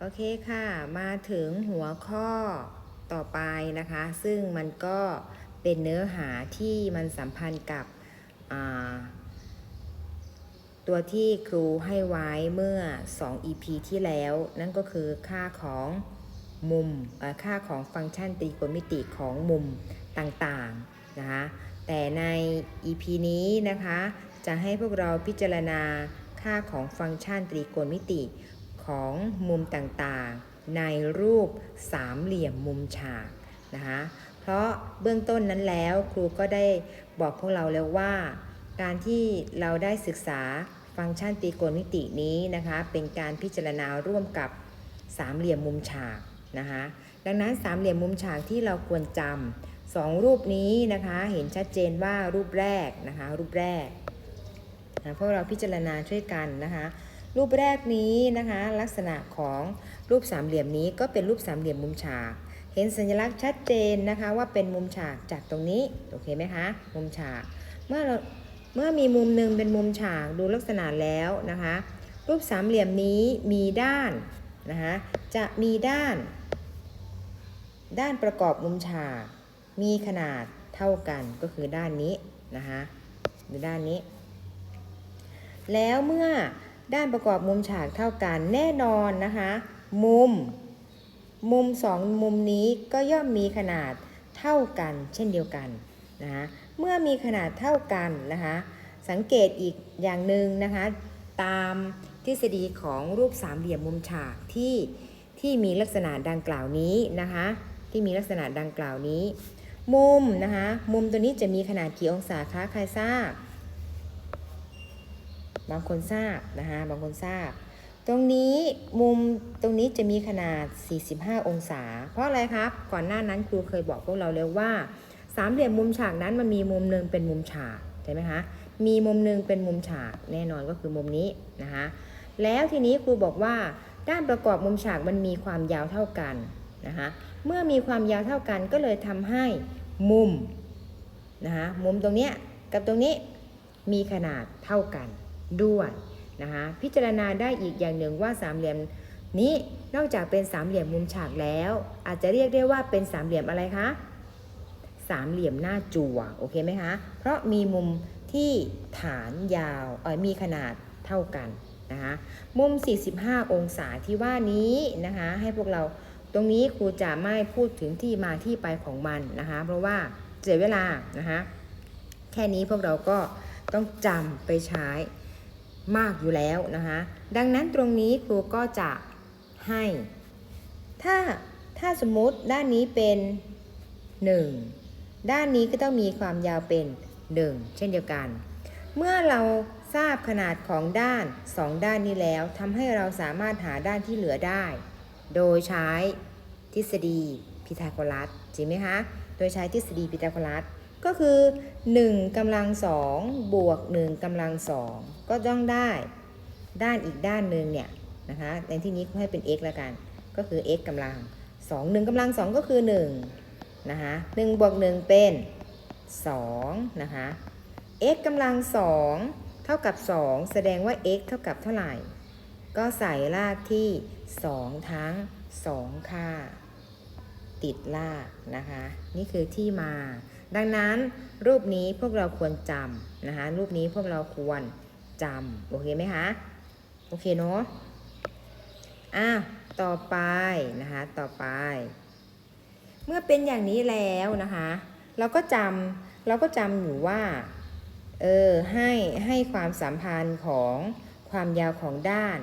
โอเคค่ะ มาถึงหัวข้อต่อไปนะคะ ซึ่งมันก็เป็นเนื้อหาที่มันสัมพันธ์กับตัวที่ครูให้ไว้เมื่อ 2 EP ที่แล้ว นั่นก็คือค่าของมุมค่าของฟังก์ชันตรีโกณมิติของมุมต่างๆนะคะแต่ใน EP นี้นะคะ จะให้พวกเราพิจารณาค่าของฟังก์ชันตรีโกณมิติ ของมุมต่างๆ ในรูปสามเหลี่ยมมุมฉากนะคะเพราะเบื้องต้นนั้นแล้วครูก็ได้บอกพวกเราแล้วว่า การที่เราได้ศึกษาฟังก์ชันตรีโกณมิตินี้นะคะ เป็นการพิจารณาร่วมกับสามเหลี่ยมมุมฉากนะคะดังนั้นสามเหลี่ยมมุมฉากที่เราควรจำสองรูปนี้นะคะเห็นชัดเจนว่ารูปแรกนะคะรูปแรกนะพวกเราพิจารณาช่วยกันนะคะ รูปแรกนี้นะคะ ลักษณะของรูปสามเหลี่ยมนี้ก็เป็นรูปสามเหลี่ยมมุมฉาก เห็นสัญลักษณ์ชัดเจนนะคะว่าเป็นมุมฉากจากตรงนี้โอเคไหมคะมุมฉาก เมื่อเราเมื่อมีมุมหนึ่งเป็นมุมฉากดูลักษณะแล้วนะคะ รูปสามเหลี่ยมนี้มีด้านนะคะจะมีด้าน ด้านประกอบมุมฉาก มีขนาดเท่ากันก็คือด้านนี้นะคะหรือด้านนี้ แล้วเมื่อ ด้านประกอบมุมฉากเท่ากันแน่นอนนะคะ มุม มุมสองมุมนี้ก็ย่อมมีขนาดเท่ากัน เช่นเดียวกันนะคะเมื่อมีขนาดเท่ากันนะคะสังเกตอีกอย่างหนึ่งนะคะตามทฤษฎีของรูปสามเหลี่ยมมุมฉากที่ที่มีลักษณะดังกล่าวนี้นะคะที่มีลักษณะดังกล่าวนี้ มุมนะคะมุมตัวนี้จะมีขนาดกี่องศาคะใครทราบ บางคนทราบนะคะบางคนทราบ ตรงนี้มุมตรงนี้จะมีขนาด 45 องศา เพราะอะไรครับ ก่อนหน้านั้นครูเคยบอกพวกเราแล้วว่าสามเหลี่ยมมุมฉากนั้นมันมีมุมหนึ่งเป็นมุมฉากใช่ไหมคะมีมุมหนึ่งเป็นมุมฉากแน่นอนก็คือมุมนี้นะคะแล้วทีนี้ครูบอกว่าด้านประกอบมุมฉากมันมีความยาวเท่ากันนะคะเมื่อมีความยาวเท่ากันก็เลยทำให้มุมนะคะมุมตรงเนี้ยกับตรงนี้มีขนาดเท่ากัน ด้วยนะคะพิจารณาได้อีกอย่างหนึ่งว่าสามเหลี่ยมนี้นอกจากเป็นสามเหลี่ยมมุมฉากแล้ว อาจจะเรียกได้ว่าเป็นสามเหลี่ยมอะไรคะสามเหลี่ยมหน้าจั่วโอเคไหมคะเพราะมีมุมที่ฐานยาวเออมีขนาดเท่ากันนะคะมุม 45 องศาที่ว่านี้นะคะให้พวกเราตรงนี้ครูจะไม่พูดถึงที่มาที่ไปของมันนะคะเพราะว่าเสียเวลานะคะแค่นี้พวกเราก็ต้องจำไปใช้ มากอยู่แล้วนะคะ ดังนั้นตรงนี้ครูก็จะให้ ถ้าถ้าสมมติด้านนี้เป็น 1 ด้านนี้ก็ต้องมีความยาวเป็น 1 เช่นเดียวกัน เมื่อเราทราบขนาดของด้าน 2 ด้านนี้แล้วทำให้เราสามารถหาด้านที่เหลือได้ โดยใช้ทฤษฎีพีทาโกรัสจริงไหมคะ โดยใช้ทฤษฎีพีทาโกรัส ก็คือ 1กำลังสองบวก 1กำลังสองก็ต้องได้ด้านอีกด้านหนึ่งเนี่ยนะคะในที่นี้ให้เป็น x แล้วกัน ก็คือ x กำลัง2 1กำลัง2ก็คือ1นะคะ1บวก1เป็น2นะคะ x กำลัง2เท่ากับ 2 แสดงว่า x เท่ากับเท่าไหร่ ก็ใส่รากที่ 2 ทั้ง 2 ค่า ติดรากนะคะ นี่คือที่มา ดังนั้นรูปนี้พวกเราควรจำนะคะ รูปนี้พวกเราควรจำโอเคไหมคะ โอเคเนาะอะต่อไปนะคะ ต่อไป เมื่อเป็นอย่างนี้แล้วนะคะ เราก็จำเราก็จำอยู่ว่า เออ ให้ให้ความสัมพันธ์ของความยาวของด้าน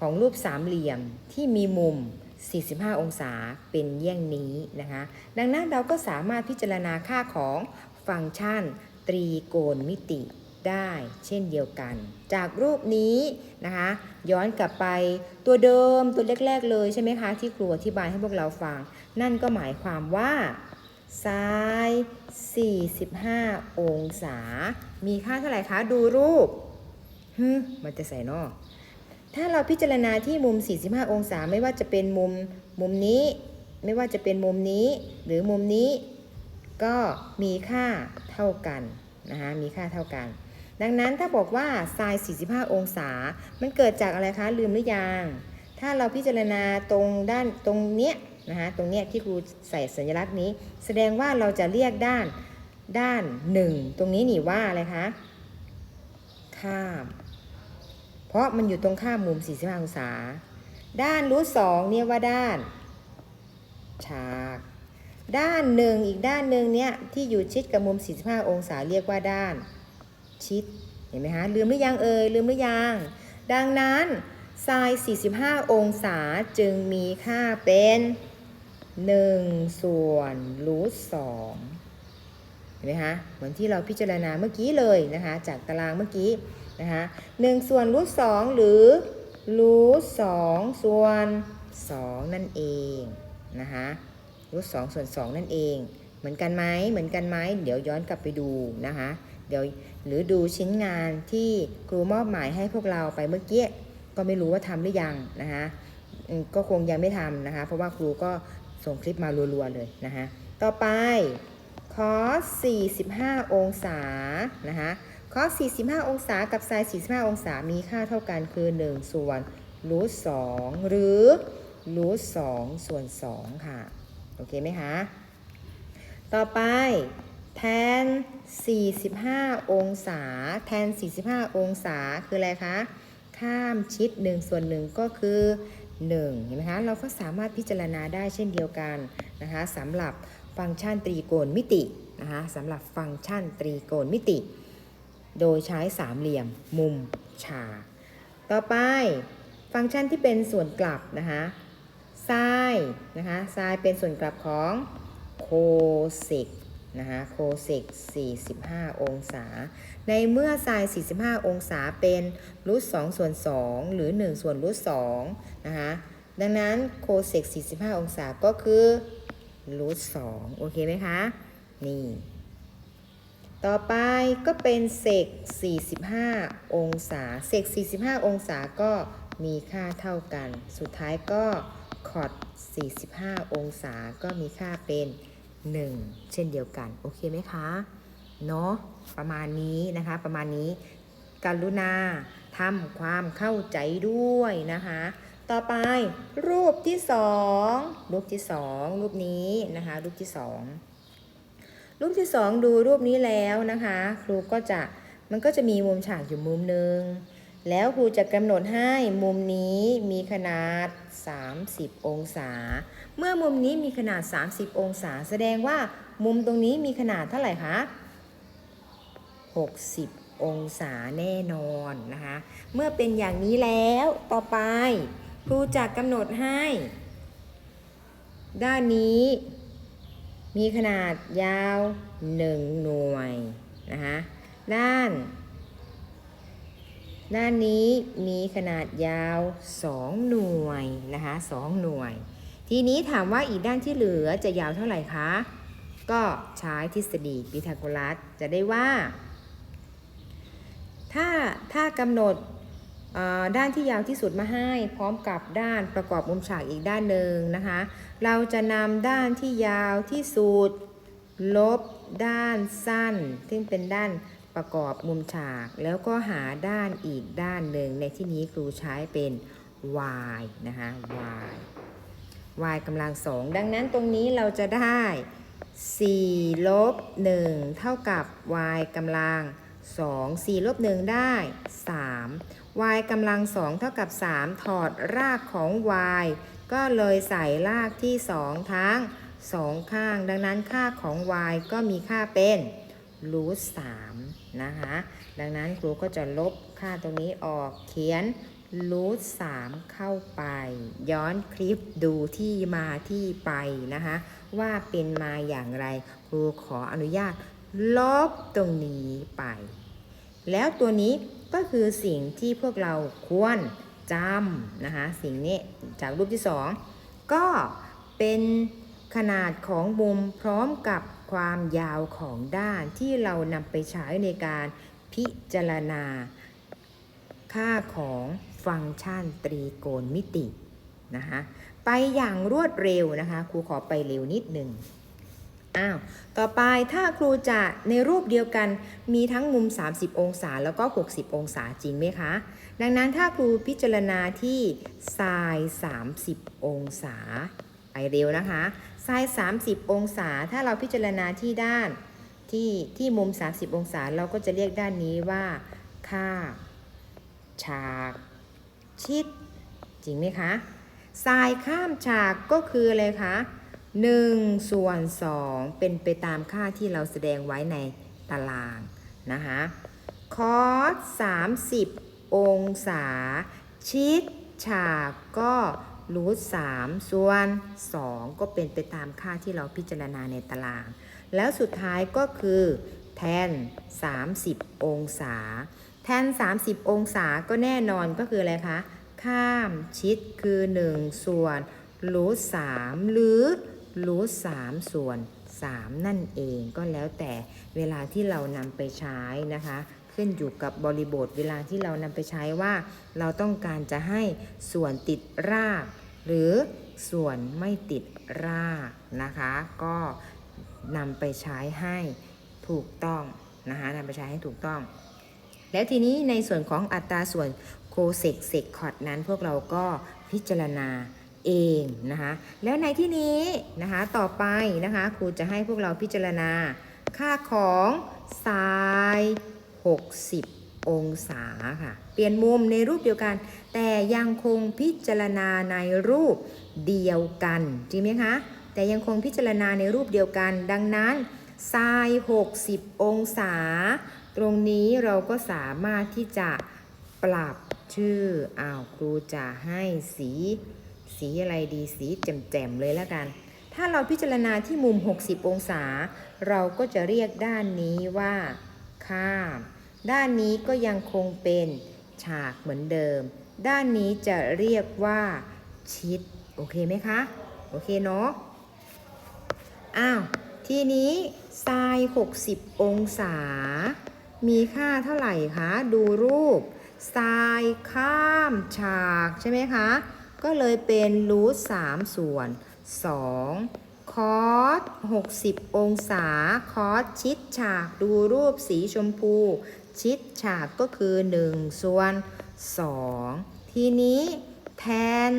ของรูปสามเหลี่ยมที่มีมุม 45 องศาเป็นเยี่ยงนี้นะคะ ดังนั้นเราก็สามารถพิจารณาค่าของฟังก์ชัน ตรีโกณมิติได้เช่นเดียวกัน จากรูปนี้นะคะ ย้อนกลับไปตัวเดิมตัวแรก ๆ เลยใช่ไหมคะ ที่ครูอธิบายให้พวกเราฟัง นั่นก็หมายความว่าซ้าย 45 องศา มีค่าเท่าไหร่คะ ดูรูปมันจะใส่นอก ถ้าเราพิจารณาที่มุม 45 องศาไม่ว่าจะเป็นมุมมุมนี้ ไม่ว่าจะเป็นมุมนี้ หรือมุมนี้ ก็มีค่าเท่ากันนะคะมีค่าเท่ากัน ดังนั้นถ้าบอกว่าไซน์45 องศา มันเกิดจากอะไรคะลืมหรือยัง ถ้าเราพิจารณาตรงด้านตรงเนี้ยนะคะตรงเนี้ยที่ครูใส่สัญลักษณ์นี้ แสดงว่าเราจะเรียกด้านด้านหนึ่งตรงนี้นี่ว่าอะไรคะข้าม เพราะมันอยู่ตรงข้ามมุม 45 องศา ด้านรูทสองเนี่ยว่าด้าน ฉาก ด้านหนึ่งอีกด้านหนึ่งเนี่ยที่อยู่ชิดกับมุม 45 องศาเรียกว่าด้าน ชิด เห็นไหมคะลืมหรือยังเอ่ยลืมหรือยัง ดังนั้นไซน์ 45 องศาจึงมีค่าเป็น 1 ส่วนรูทสองเห็นไหมคะเหมือนที่เราพิจารณาเมื่อกี้เลยนะคะ จากตารางเมื่อกี้ นะคะหนึ่งส่วนรูทสองหรือรูทสองส่วนสองนั่นเองนะคะรูทสองส่วนสองนั่นเอง เหมือนกันไหมเหมือนกันไหมเดี๋ยวย้อนกลับไปดูนะคะเดี๋ยวหรือดูชิ้นงานที่ครูมอบหมายให้พวกเราไปเมื่อกี้ก็ไม่รู้ว่าทำหรือยังนะคะก็คงยังไม่ทำนะคะ เพราะว่าครูก็ส่งคลิปมารัวๆเลยนะคะ ต่อไปคอส45 องศานะคะ คอส45 องศากับไซน์45 องศามีค่าเท่ากันคือ 1 ส่วนรูท2หรือรูท2ส่วน 2 ค่ะ โอเคไหมคะ ต่อไปแทน 45 องศา แทน 45 องศาคืออะไรคะ ข้ามชิด 1 ส่วน 1 ก็คือ 1 เห็นไหมคะ เราก็สามารถพิจารณาได้เช่นเดียวกันนะคะสำหรับฟังก์ชันตรีโกณมิตินะคะสำหรับฟังก์ชันตรีโกณมิติ โดยใช้สามเหลี่ยม มุมฉากต่อไปฟังก์ชันที่เป็นส่วนกลับนะคะไซน์นะคะไซน์เป็นส่วนกลับของโคเซกนะคะโคเซก45 องศา ในเมื่อไซน์45 องศาเป็นรูท2ส่วน 2 หรือ 1 ส่วนรูท2นะคะดังนั้นโคเซก45 องศาก็คือรูท2โอเคไหมคะ นี่ ต่อไปก็เป็นเซก45 องศาเซก45 องศาก็มีค่าเท่ากัน สุดท้ายก็คอด45 องศาก็มีค่าเป็น 1 เช่นเดียวกัน โอเคไหมคะ เนาะประมาณนี้นะคะ ประมาณนี้ กรุณาทำความเข้าใจด้วยนะคะ ต่อไปรูปที่สองรูปที่สองรูปนี้นะคะ รูปที่สอง รูปที่สองดูรูปนี้แล้วนะคะ ครูก็จะมันก็จะมีมุมฉากอยู่มุมหนึ่งแล้วครูจะกำหนดให้มุมนี้มีขนาด 30 องศา เมื่อมุมนี้มีขนาด 30 องศา แสดงว่ามุมตรงนี้มีขนาดเท่าไหร่คะ 60 องศาแน่นอนนะคะ เมื่อเป็นอย่างนี้แล้วต่อไป ครูจะกำหนดให้ ด้านนี้ มีขนาดยาว 1 หน่วยนะคะด้าน ด้านนี้มีขนาดยาว 2 หน่วยนะคะ2หน่วย ทีนี้ถามว่าอีกด้านที่เหลือจะยาวเท่าไหร่คะ ก็ใช้ทฤษฎีพีทาโกรัสจะได้ว่า ถ้าถ้ากำหนด ด้านที่ยาวที่สุดมาให้พร้อมกับด้านประกอบมุมฉากอีกด้านหนึ่งนะคะ เราจะนำด้านที่ยาวที่สุด ลบด้านสั้น ซึ่งเป็นด้านประกอบมุมฉาก แล้วก็หาด้านอีกด้านหนึ่งในที่นี้ครูใช้เป็น y นะคะ y y กำลังสองดังนั้นตรงนี้เราจะได้4ลบ1เท่ากับ y กำลัง2 4 ลบ 1 ได้ 3 y กำลัง 2 เท่ากับ 3 ถอดรากของ y ก็เลยใส่รากที่ 2 ทั้ง 2 ข้าง ดังนั้นค่าของ y ก็มีค่าเป็นรูท3นะคะ ดังนั้นครูก็จะลบค่าตรงนี้ออกเขียนรูท3เข้าไป ย้อนคลิปดูที่มาที่ไปนะคะ ว่าเป็นมาอย่างไร ครูขออนุญาต ลบตรงนี้ไป แล้วตัวนี้ก็คือสิ่งที่พวกเราควรจำนะคะ สิ่งนี้จากรูปที่สองก็เป็นขนาดของมุมพร้อมกับความยาวของด้านที่เรานำไปใช้ในการพิจารณา ค่าของฟังก์ชันตรีโกณมิตินะคะไปอย่างรวดเร็วนะคะครูขอไปเร็วนิดหนึ่ง อ้าว ต่อไปถ้าครูจะในรูปเดียวกันมีทั้งมุม 30 องศาแล้วก็ 60 องศาจริงไหมคะ ดังนั้นถ้าครูพิจารณาที่ไซน์30 องศา ไปเร็วนะคะไซน์30 องศา ถ้าเราพิจารณาที่ด้านที่ที่มุม 30 องศาเราก็จะเรียกด้านนี้ว่า ค่า ฉาก ชิด จริงไหมคะ ทรายข้ามฉากก็คืออะไรคะ 1 ส่วน 2 เป็นไปตามค่าที่เราแสดงไว้ในตาราง นะคะคอส30 องศา ชิดฉากก็รูท3ส่วน 2 ก็เป็นไปตามค่าที่เราพิจารณาในตาราง แล้วสุดท้ายก็คือแทน 30 องศา แทน 30 องศาก็แน่นอนก็คืออะไรคะ ข้ามชิดคือ 1 ส่วนรูท3หรือ รูท3ส่วน 3 นั่นเองก็แล้วแต่เวลาที่เรานำไปใช้นะคะ ขึ้นอยู่กับบริบทเวลาที่เรานำไปใช้ว่า เราต้องการจะให้ส่วนติดราก หรือส่วนไม่ติดรากนะคะ ก็นำไปใช้ให้ถูกต้องนะคะนำไปใช้ให้ถูกต้อง แล้วทีนี้ในส่วนของอัตราส่วนโคเซกเซกคอร์ดนั้นพวกเราก็พิจารณา เองนะคะแล้วในที่นี้นะคะต่อไปนะคะครูจะให้พวกเราพิจารณา ค่าของไซน์60 องศาค่ะเปลี่ยนมุมในรูปเดียวกัน แต่ยังคงพิจารณาในรูปเดียวกันจริงไหมคะแต่ยังคงพิจารณาในรูปเดียวกัน ดังนั้นไซน์60 องศา ตรงนี้เราก็สามารถที่จะปรับชื่ออ้าวครูจะให้สี สีอะไรดีสีแจ่มๆเลยแล้วกัน ถ้าเราพิจารณาที่มุม 60 องศา เราก็จะเรียกด้านนี้ว่า ข้าม ด้านนี้ก็ยังคงเป็นฉากเหมือนเดิม ด้านนี้จะเรียกว่า ชิด โอเคไหมคะ โอเคเนาะ อ้าว ทีนี้ไซน์60 องศา มีค่าเท่าไหร่คะ ดูรูปไซน์ข้ามฉากใช่ไหมคะ ก็เลยเป็นรูท3ส่วน2คอส60 องศา คอสชิดฉากดูรูปสีชมพู ชิดฉากก็คือ 1 ส่วน 2 ทีนี้แทน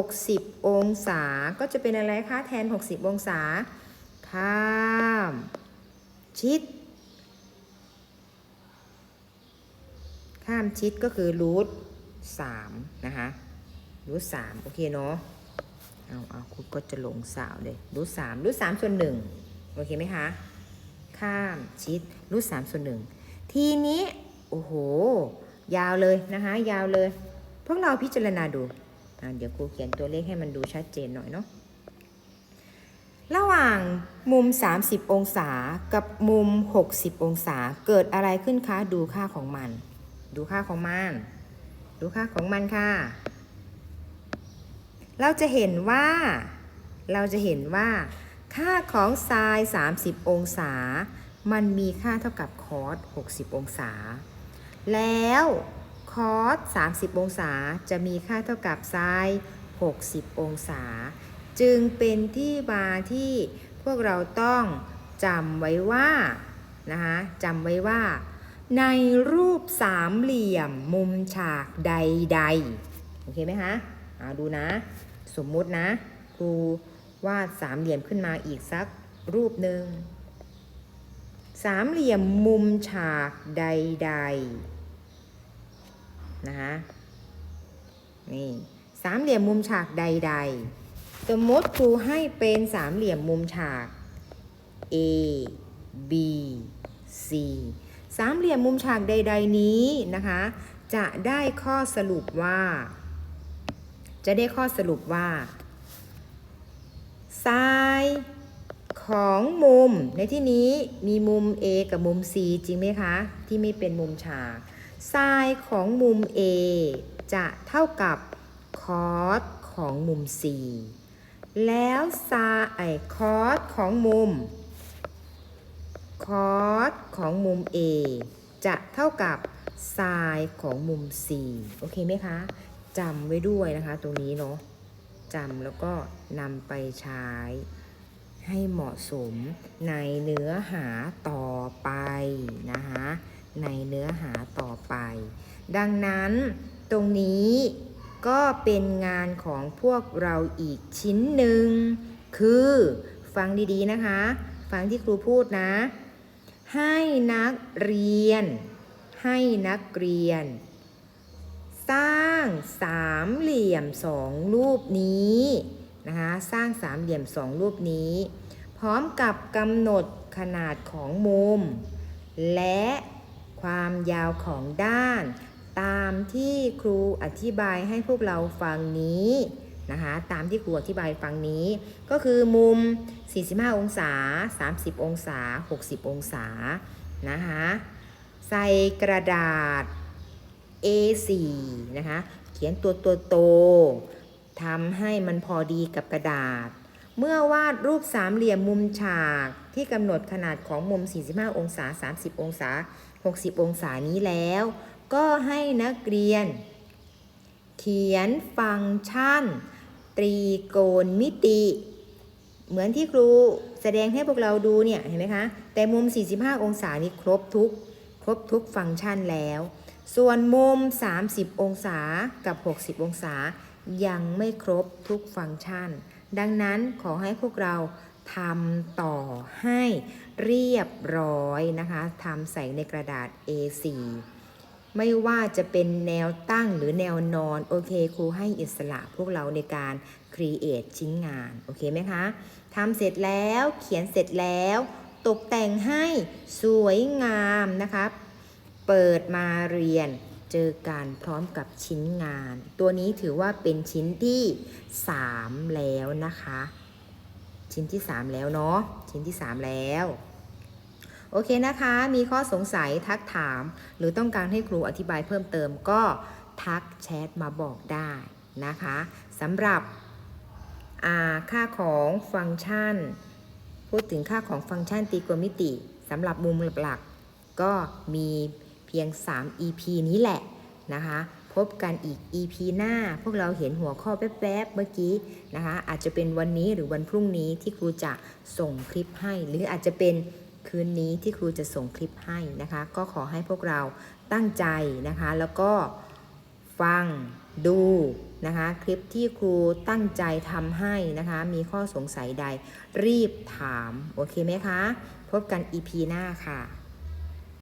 60 องศา ก็จะเป็นอะไรคะ แทน 60 องศา ข้าม ชิด ข้ามชิดก็คือรูทสามนะคะ รูทสามโอเคเนาะเอาเอาคุณก็จะหลงสาวเลยรูทสามรูทสามส่วนหนึ่งโอเคไหมคะข้ามชิดรูทสามส่วนหนึ่งทีนี้ โอ้โห ยาวเลยนะคะ ยาวเลย พวกเราพิจารณาดูเดี๋ยวครูเขียนตัวเลขให้มันดูชัดเจนหน่อยเนาะระหว่างมุม 30 องศากับมุม 60 องศาเกิดอะไรขึ้นคะ ดูค่าของมัน ดูค่าของมัน ดูค่าของมันค่ะ เราจะเห็นว่า เราจะเห็นว่า ค่าของไซน์30 องศา มันมีค่าเท่ากับคอส60 องศา แล้วคอส30 องศาจะมีค่าเท่ากับไซน์60 องศา จึงเป็นที่มาที่พวกเราต้องจำไว้ว่านะคะจำไว้ว่า ในรูปสามเหลี่ยมมุมฉากใดๆโอเคไหมคะ เอาดูนะ สมมุตินะครูวาดสามเหลี่ยมขึ้นมาอีกสักรูปหนึ่งสามเหลี่ยมมุมฉากใดๆนะคะนี่สามเหลี่ยมมุมฉากใด ๆ สมมติครูให้เป็นสามเหลี่ยมมุมฉาก A B C สามเหลี่ยมมุมฉากใด ๆ นี้นะคะ จะได้ข้อสรุปว่า จะได้ข้อสรุปว่าไซน์ของมุมในที่นี้มีมุม A กับมุม C จริงไหมคะ ที่ไม่เป็นมุมฉากไซน์ของมุม A จะเท่ากับคอสของมุม C แล้วไซน์คอสของมุมคอสของมุม A จะเท่ากับไซน์ของมุม C โอเคไหมคะ จำไว้ด้วยนะคะ ตรงนี้เนาะจำแล้วก็นำไปใช้ให้เหมาะสมในเนื้อหาต่อไปนะคะในเนื้อหาต่อไป ดังนั้นตรงนี้ก็เป็นงานของพวกเราอีกชิ้นหนึ่ง คือฟังดีๆนะคะ ฟังที่ครูพูดนะ ให้นักเรียน ให้นักเรียน สร้างสามเหลี่ยมสองรูปนี้นะคะสร้างสามเหลี่ยมสองรูปนี้ พร้อมกับกำหนดขนาดของมุม และความยาวของด้าน ตามที่ครูอธิบายให้พวกเราฟังนี้นะคะตามที่ครูอธิบายฟังนี้ ก็คือมุม 45 องศา 30 องศา 60 องศานะคะใส่กระดาษ A4 นะคะ เขียนตัวตัวโตทำให้มันพอดีกับกระดาษ เมื่อวาดรูปสามเหลี่ยมมุมฉากที่กำหนดขนาดของมุม 45 องศา 30 องศา 60 องศานี้แล้ว ก็ให้นักเรียน เขียนฟังก์ชัน ตรีโกณมิติ เหมือนที่ครูแสดงให้พวกเราดูเนี่ยเห็นไหมคะ แต่มุม 45 องศานี้ครบทุก ครบทุกฟังก์ชันแล้ว ส่วนมุม 30 องศากับ 60 องศา ยังไม่ครบทุกฟังก์ชัน ดังนั้นขอให้พวกเราทำต่อให้เรียบร้อยนะคะทำใส่ในกระดาษ A4 ไม่ว่าจะเป็นแนวตั้งหรือแนวนอน โอเคครูให้อิสระพวกเราในการ create ชิ้นงาน โอเคไหมคะทำเสร็จแล้วเขียนเสร็จแล้ว ตกแต่งให้สวยงามนะคะ เปิดมาเรียนเจอกันพร้อมกับชิ้นงาน ตัวนี้ถือว่าเป็นชิ้นที่ 3 แล้วนะคะ ชิ้นที่ 3 แล้วเนาะชิ้นที่ 3 แล้วโอเคนะคะ มีข้อสงสัยทักถาม หรือต้องการให้ครูอธิบายเพิ่มเติมก็ทักแชทมาบอกได้นะคะสำหรับค่าของฟังก์ชัน พูดถึงค่าของฟังก์ชันตรีโกณมิติสำหรับมุมหลักๆก็มี พียง 3 EP นี้แหละนะคะ พบกันอีก EP หน้า พวกเราเห็นหัวข้อแป๊บๆเมื่อกี้นะคะ อาจจะเป็นวันนี้หรือวันพรุ่งนี้ที่ครูจะส่งคลิปให้ หรืออาจจะเป็นคืนนี้ที่ครูจะส่งคลิปให้นะคะ ก็ขอให้พวกเราตั้งใจนะคะ แล้วก็ฟังดูนะคะคลิปที่ครูตั้งใจทำให้นะคะ มีข้อสงสัยใดรีบถาม โอเคไหมคะ พบกัน EP หน้าค่ะ